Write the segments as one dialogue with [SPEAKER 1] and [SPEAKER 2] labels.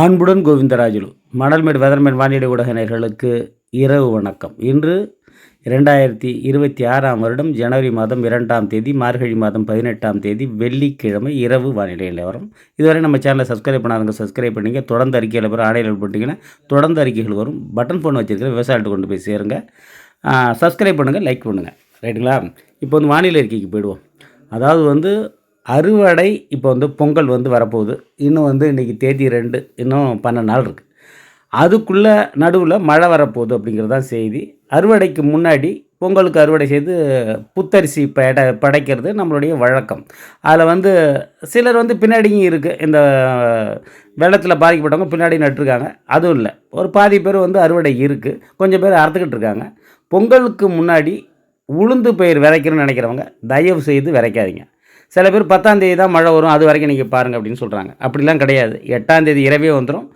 [SPEAKER 1] அன்புடன் கோவிந்தராஜுலு மணல்மேடு வெதர்மேன் வானிலை ஊடக நேர்களுக்கு இரவு வணக்கம். இன்று இரண்டாயிரத்தி இருபத்தி ஆறாம் வருடம் ஜனவரி மாதம் இரண்டாம் தேதி மார்கழி மாதம் பதினெட்டாம் தேதி வெள்ளிக்கிழமை இரவு வானிலை நிலவரம். இதுவரை நம்ம சேனலை சப்ஸ்கிரைப் பண்ணாதவங்க சப்ஸ்கிரைப் பண்ணிங்க தொடர்ந்து அறிக்கையில் பிறகு ஆடைகள் பண்ணிட்டீங்கன்னா தொடர்ந்து அறிக்கைகள் வரும் பட்டன் ஃபோன் வச்சுருக்கிற விவசாயிகிட்ட கொண்டு போய் சேருங்க. சப்ஸ்கிரைப் பண்ணுங்கள் லைக் பண்ணுங்கள் ரைட்டுங்களா இப்போ வந்து வானிலை அறிக்கைக்கு போயிடுவோம். அதாவது வந்து அறுவடை இப்போ வந்து பொங்கல் வந்து வரப்போகுது. இன்னும் வந்து இன்றைக்கி தேதி ரெண்டு இன்னும் பன்னெண்டு நாள் இருக்குது அதுக்குள்ளே நடுவில் மழை வரப்போகுது அப்படிங்கிறது தான் செய்தி. அறுவடைக்கு முன்னாடி பொங்கலுக்கு அறுவடை செய்து புத்தரிசி பட படைக்கிறது நம்மளுடைய வழக்கம். அதில் வந்து சிலர் வந்து பின்னாடியும் இருக்குது இந்த வெள்ளத்தில் பாதிக்கப்பட்டவங்க பின்னாடி நட்டுருக்காங்க. அதுவும் இல்லை. ஒரு பாதி பேர் வந்து அறுவடை இருக்குது கொஞ்சம் பேர் அறுத்துக்கிட்டு இருக்காங்க. பொங்கலுக்கு முன்னாடி உளுந்து பயிர் விதைக்கணும்னு நினைக்கிறவங்க தயவு செய்து விதைக்காதீங்க. சில பேர் பத்தாம் தேதி தான் மழை வரும் அது வரைக்கும் நீங்கள் பாருங்கள் அப்படின்னு சொல்கிறாங்க அப்படிலாம் கிடையாது. எட்டாம் தேதி இரவே வந்துடும்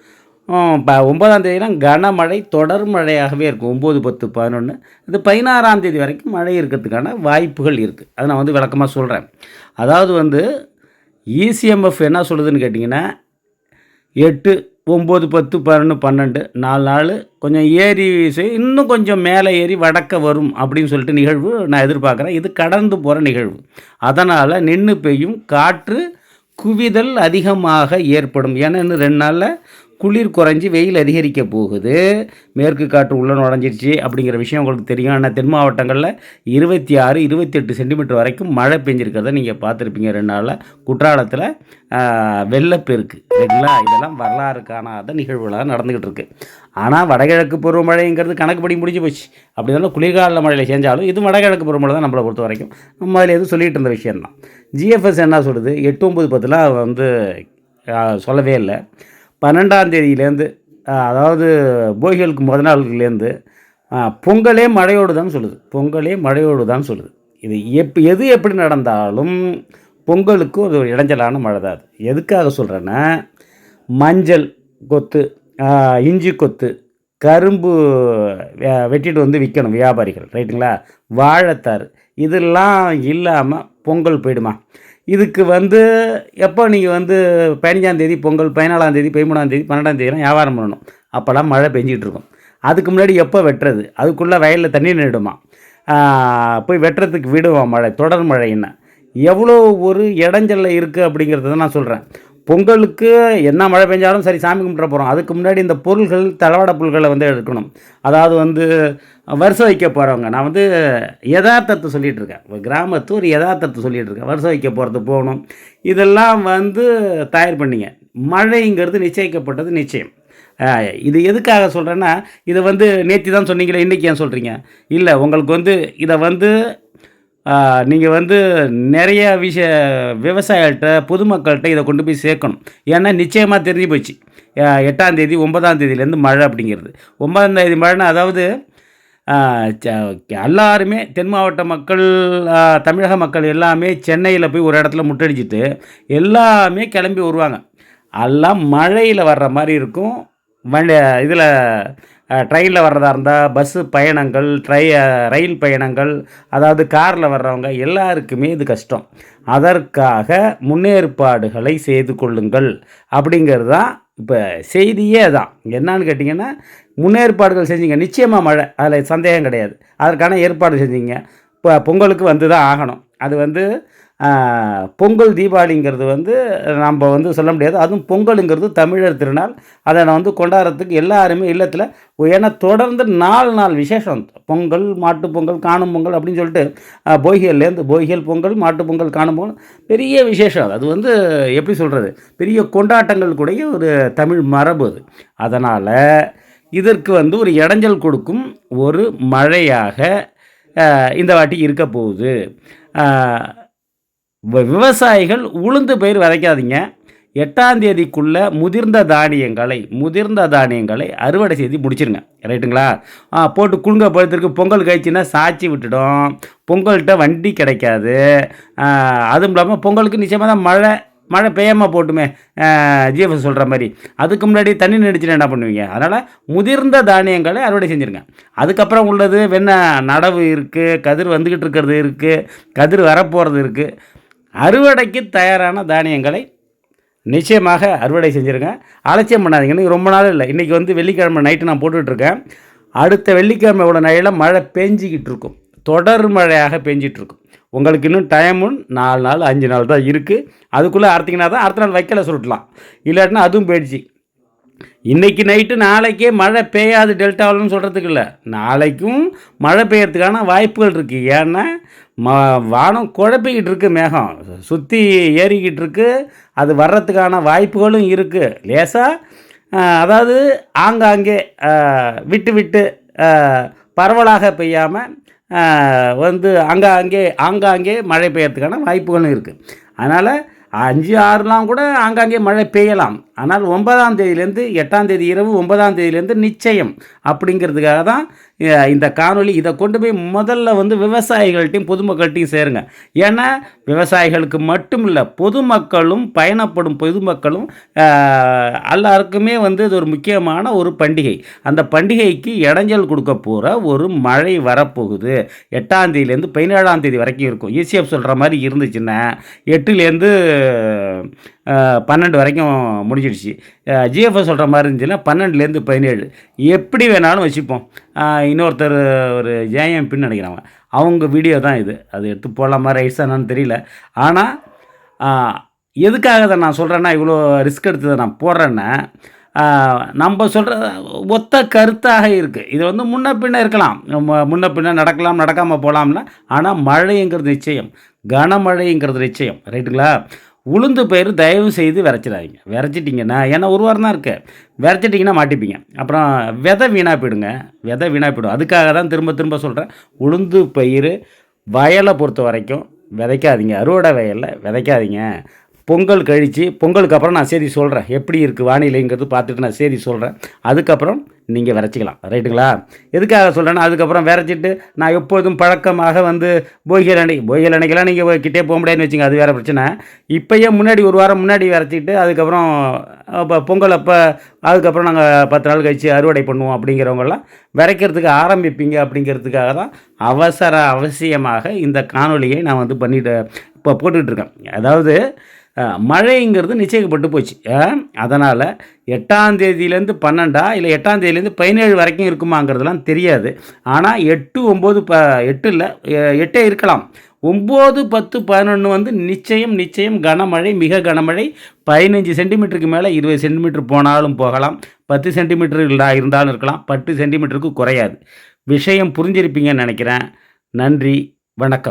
[SPEAKER 1] இப்போ ஒன்பதாம் தேதிலாம் கனமழை தொடர் மழையாகவே இருக்கும். ஒம்பது பத்து பதினொன்று இது பதினாறாம் தேதி வரைக்கும் மழை இருக்கிறதுக்கான வாய்ப்புகள் இருக்குது அதை நான் வந்து விளக்கமாக சொல்கிறேன் அதாவது வந்து இசிஎம்எஃப் என்ன சொல்லுதுன்னு கேட்டிங்கன்னா எட்டு ஒம்பது பத்து பதினொன்று பன்னெண்டு நாலு நாள் கொஞ்சம் ஏறி இன்னும் கொஞ்சம் மேலே ஏறி வடக்க வரும் அப்படின்னு சொல்லிட்டு நிகழ்வு நான் எதிர்பார்க்குறேன். இது கடந்து போகிற நிகழ்வு. அதனால் நின்று பெய்யும் காற்று குவிதல் அதிகமாக ஏற்படும். ஏன்னா இன்னும் ரெண்டு நாளில் குளிர் குறைஞ்சி வெயில் அதிகரிக்க போகுது. மேற்கு காற்று உள்ளே நுழைஞ்சிருச்சு அப்படிங்கிற விஷயம் உங்களுக்கு தெரியும். ஆனால் தென் மாவட்டங்களில் இருபத்தி ஆறு இருபத்தெட்டு சென்டிமீட்டர் வரைக்கும் மழை பெஞ்சிருக்கிறத நீங்கள் பார்த்துருப்பீங்க. ரெண்டு நாளில் குற்றாலத்தில் வெள்ளப்பெருக்கு. சரிங்களா இதெல்லாம் வரலாறு காணாத நிகழ்வுகளாக நடந்துக்கிட்டு இருக்கு. ஆனால் வடகிழக்கு பருவமழைங்கிறது கணக்குப்படி முடிஞ்சு போச்சு. அப்படி இருந்தாலும் குளிர்கால மழையில் செஞ்சாலும் இது வடகிழக்கு பருவமழை தான் நம்மளை பொறுத்த வரைக்கும். நம்ம அதில் எதுவும் சொல்லிகிட்டு இருந்த விஷயம்தான். ஜிஎஃப்எஸ் என்ன சொல்லுது? எட்டு ஒம்பது பத்துலாம் வந்து சொல்லவே இல்லை. பன்னெண்டாம் தேதியிலேருந்து அதாவது போகிகளுக்கு முத நாள்லேருந்து பொங்கலே மழையோடு தான் சொல்லுது. பொங்கலே மழையோடு தான் சொல்லுது. இது எப் எது எப்படி நடந்தாலும் பொங்கலுக்கு ஒரு இடைஞ்சலான மழை தான் அது. எதுக்காக சொல்கிறேன்னா மஞ்சள் கொத்து இஞ்சி கொத்து கரும்பு வெ- வெட்டிட்டு வந்து விற்கணும் வியாபாரிகள் ரைட்டுங்களா? வாழைத்தார் இதெல்லாம் இல்லாமல் பொங்கல் போயிடுமா? இதுக்கு வந்து எப்போ நீங்கள் வந்து பதினஞ்சாந்தேதி பொங்கல் பதினாலாந்தேதி பதிமூணாந்தேதி பன்னெண்டாந்தேதிலாம் வியாபாரம் பண்ணணும். அப்போல்லாம் மழை பெஞ்சிகிட்டு இருக்கும் அதுக்கு முன்னாடி எப்போ வெட்டுறது? அதுக்குள்ளே வயலில் தண்ணி நிடுமா போய் வெட்டுறதுக்கு விடுவோம் மழை தொடர் மழைன்னா. எவ்வளோ ஒரு இடைஞ்சலில் இருக்குது அப்படிங்கிறத நான் சொல்கிறேன். பொங்கலுக்கு என்ன மழை பெஞ்சாலும் சரி சாமி கும்பிட்ற போகிறோம் அதுக்கு முன்னாடி இந்த பொருள்கள் தளவாட பொருள்களை வந்து எடுக்கணும். அதாவது வந்து வருஷம் வைக்க போகிறவங்க நான் வந்து யதார்த்தத்தை சொல்லிகிட்டு இருக்கேன். கிராமத்து ஒரு யதார்த்தத்தை சொல்லிகிட்டு இருக்கேன். வருஷம் வைக்க போகிறது போகணும். இதெல்லாம் வந்து தயார் பண்ணிங்க. மழைங்கிறது நிச்சயிக்கப்பட்டது நிச்சயம். இது எதுக்காக சொல்கிறேன்னா இதை வந்து நேற்று தான் சொன்னீங்களே இன்றைக்கி ஏன் சொல்கிறீங்க இல்லை உங்களுக்கு வந்து இதை வந்து நீங்கள் வந்து நிறைய விஷய விவசாயிகள்கிட்ட பொதுமக்கள்கிட்ட இதை கொண்டு போய் சேர்க்கணும். ஏன்னா நிச்சயமாக தெரிஞ்சு போச்சு. ஆஹ் எட்டாம் தேதி ஒன்பதாம் தேதியிலேருந்து மழை அப்படிங்கிறது. ஒன்பதாம் தேதி மழைன்னா அதாவது ச- எல்லாருமே தென் மாவட்ட மக்கள் தமிழக மக்கள் எல்லாமே சென்னையில் போய் ஒரு இடத்துல முட்டடிச்சிட்டு எல்லாமே கிளம்பி வருவாங்க. எல்லாம் மழையில் வர்ற மாதிரி இருக்கும். வண்டி இதில் ட்ரெயினில் வர்றதா இருந்தால் பஸ்ஸு பயணங்கள் ட்ரை ரயில் பயணங்கள் அதாவது காரில் வர்றவங்க எல்லாருக்குமே இது கஷ்டம். அதற்காக முன்னேற்பாடுகளை செய்து கொள்ளுங்கள். அப்படிங்கிறது தான் இப்போ செய்தியே தான். என்னன்னு கேட்டிங்கன்னா முன்னேற்பாடுகள் செஞ்சீங்க. நிச்சயமாக மழை அதில் சந்தேகம் கிடையாது. அதற்கான ஏற்பாடு செஞ்சீங்க. இப்போ பொங்கலுக்கு வந்து தான் ஆகணும். அது வந்து பொங்கல் தீபாவளிங்கிறது வந்து நம்ம வந்து சொல்ல முடியாது. அதுவும் பொங்கலுங்கிறது தமிழர் திருநாள். அதை நான் வந்து கொண்டாடுறதுக்கு எல்லாருமே இல்லத்தில் ஏன்னா தொடர்ந்து நாலு நாள் விசேஷம். பொங்கல் மாட்டு பொங்கல் காணும் பொங்கல் அப்படின்னு சொல்லிட்டு ஆஹ், போகியல்லேருந்து போகியல் பொங்கல் மாட்டு பொங்கல் காணும் பொங்கல் பெரிய விசேஷம் அது. வந்து எப்படி சொல்கிறது பெரிய கொண்டாட்டங்கள் கூடிய ஒரு தமிழ் மரபு அது. அதனால் இதற்கு வந்து ஒரு இடைஞ்சல் கொடுக்கும் ஒரு மழையாக இந்த வாட்டி இருக்க போகுது. விவசாயிகள் உளுந்து பயிர் விதைக்காதீங்க. எட்டாம் தேதிக்குள்ளே முதிர்ந்த தானியங்களை முதிர்ந்த தானியங்களை அறுவடை செய்து முடிச்சிருங்க. ரைட்டுங்களா? போட்டு குழுங்க பழுத்திருக்கு பொங்கல் கழிச்சுன்னா சாச்சி விட்டுடும். பொங்கல்கிட்ட வண்டி கிடைக்காது. அதுவும் இல்லாமல் பொங்கலுக்கு நிச்சயமாக தான் மழை மழை பெய்யாமல் போட்டுமே. ஜிஎஃப்எஸ் சொல்கிற மாதிரி. அதுக்கு முன்னாடி தண்ணி நடிச்சுன்னா என்ன பண்ணுவீங்க? அதனால் முதிர்ந்த தானியங்களை அறுவடை செஞ்சுருங்க. அதுக்கப்புறம் உள்ளது வெண்ண நடவு இருக்குது கதிர் வந்துக்கிட்டு இருக்கிறது இருக்குது கதிர் வரப்போகிறது இருக்குது அறுவடைக்கு தயாரான தானியங்களை நிச்சயமாக அறுவடை செஞ்சுருங்க. அலட்சியம் பண்ணாதீங்கன்னு ரொம்ப நாள் இல்லை. இன்றைக்கி வந்து வெள்ளிக்கிழமை நைட்டு நான் போட்டுட்ருக்கேன். அடுத்த வெள்ளிக்கிழமையோட நாளில் மழை பெஞ்சிக்கிட்டு இருக்கும். தொடர் மழையாக பெஞ்சிகிட்ருக்கும் உங்களுக்கு இன்னும் டைமும் நாலு நாள் அஞ்சு நாள் தான் இருக்குது அதுக்குள்ளே அறுத்திங்கன்னா தான் அடுத்த நாள் வைக்கல சுருட்டலாம். இல்லாட்டினா அதுவும் போயிடுச்சு. இன்றைக்கி நைட்டு நாளைக்கே மழை பெய்யாது டெல்டாவில்னு சொல்கிறதுக்கு இல்லை. நாளைக்கும் மழை பெய்யறதுக்கான வாய்ப்புகள் இருக்குது ஏன்னா ம வானம் குழப்பிக்கிட்டு இருக்குது மேகம். சுற்றி ஏறிக்கிட்டு இருக்குது அது வர்றதுக்கான வாய்ப்புகளும் இருக்குது லேசாக அதாவது ஆங்காங்கே விட்டு விட்டு பரவலாக பெய்யாமல் வந்து அங்காங்கே ஆங்காங்கே மழை பெய்யறதுக்கான வாய்ப்புகளும் இருக்குது அதனால் அஞ்சு ஆறுலாம் கூட ஆங்காங்கே மழை பெய்யலாம். ஆனால் ஒன்பதாம் தேதியிலேருந்து எட்டாம் தேதி இரவு ஒன்பதாம் தேதியிலேருந்து நிச்சயம். அப்படிங்கிறதுக்காக தான் இந்த காணொலி இதை கொண்டு போய் முதல்ல வந்து விவசாயிகள்கிட்டையும் பொதுமக்கள்கிட்டையும் சேருங்க. ஏன்னா விவசாயிகளுக்கு மட்டும் இல்லை பொதுமக்களும் பயணப்படும் பொதுமக்களும் எல்லாருக்குமே வந்து இது ஒரு முக்கியமான ஒரு பண்டிகை. அந்த பண்டிகைக்கு இடைஞ்சல் கொடுக்க போகிற ஒரு மழை வரப்போகுது. எட்டாம் தேதியிலேருந்து பதினேழாம் தேதி வரைக்கும் இருக்கும். ஈசிஎஃப் சொல்கிற மாதிரி இருந்துச்சுன்னா எட்டுலேருந்து பன்னெண்டு வரைக்கும் முடிஞ்சிடுச்சு. ஜிஎஃப்எஸ் சொல்கிற மாதிரி இருந்துச்சுன்னா பன்னெண்டுலேருந்து பதினேழு. எப்படி வேணாலும் வச்சுப்போம். இன்னொருத்தர் ஒரு பின் நினைக்கிறாங்க அவங்க வீடியோ தான் இது. அது எடுத்து போடலாமா ரைட்ஸ் என்னன்னு தெரியல. ஆனால் எதுக்காக அதை நான் சொல்கிறேன்னா இவ்வளோ ரிஸ்க் எடுத்து நான் போடுறேன்னா நம்ம சொல்கிற ஒத்த கருத்தாக இருக்குது இது வந்து முன்ன பின்ன இருக்கலாம். முன்ன பின்ன நடக்கலாம் நடக்காமல் போகலாம்ல ஆனால் மழைங்கிறது நிச்சயம். கனமழைங்கிறது நிச்சயம் ரைட்டுங்களா? உளுந்து பயிர் தயவு செய்து விரைச்சிடாதீங்க. விரைச்சிட்டிங்கன்னா ஏன்னா ஒரு வாரம் தான் இருக்கு. விரைச்சிட்டிங்கன்னா மாட்டிப்பீங்க. அப்புறம் விதை வீணாக போயிடுங்க. விதை வீணாக போயிடும். அதுக்காக தான் திரும்ப திரும்ப சொல்கிறேன் உளுந்து பயிர் வயலை பொறுத்த வரைக்கும் விதைக்காதீங்க. அறுவடை வயலில் விதைக்காதீங்க. பொங்கல் கழித்து பொங்கலுக்கு அப்புறம் நான் சரி சொல்கிறேன் எப்படி இருக்குது வானிலைங்கிறது பார்த்துட்டு நான் சரி சொல்கிறேன் அதுக்கப்புறம் நீங்கள் விரைச்சிக்கலாம். ரைட்டுங்களா எதுக்காக சொல்கிறேன்னா அதுக்கப்புறம் விரைச்சிட்டு நான் எப்போதும் பழக்கமாக வந்து போகியல் அணை போகியல் அணைக்கெல்லாம் நீங்கள் கிட்டே போக முடியாதுன்னு வச்சுங்க அது வேறு பிரச்சனை. இப்போயே முன்னாடி ஒரு வாரம் முன்னாடி விரைச்சிட்டு அதுக்கப்புறம் இப்போ பொங்கல் அப்போ அதுக்கப்புறம் நாங்கள் பத்து நாள் கழித்து அறுவடை பண்ணுவோம் அப்படிங்கிறவங்கெல்லாம் விரைக்கிறதுக்கு ஆரம்பிப்பீங்க அப்படிங்கிறதுக்காக தான் அவசர அவசியமாக இந்த காணொலியை நான் வந்து பண்ணிட்டு இப்போ போட்டுக்கிட்டுருக்கேன் அதாவது மழைங்கிறது நிச்சயிக்கப்பட்டு போச்சு. அதனால் எட்டாம் தேதியிலேருந்து பன்னெண்டா இல்லை எட்டாம் தேதியிலேருந்து பதினேழு வரைக்கும் இருக்குமாங்கிறதுலாம் தெரியாது. ஆனால் எட்டு ஒம்பது ப எட்டு இல்லை எட்டே இருக்கலாம். ஒம்பது பத்து பதினொன்று வந்து நிச்சயம் நிச்சயம் கனமழை மிக கனமழை. பதினஞ்சு சென்டிமீட்டருக்கு மேலே இருபது சென்டிமீட்டர் போனாலும் போகலாம். பத்து சென்டிமீட்டர் இருந்தாலும் இருக்கலாம். பத்து சென்டிமீட்டருக்கு குறையாது. விஷயம் புரிஞ்சிருப்பீங்கன்னு நினைக்கிறேன். நன்றி வணக்கம்.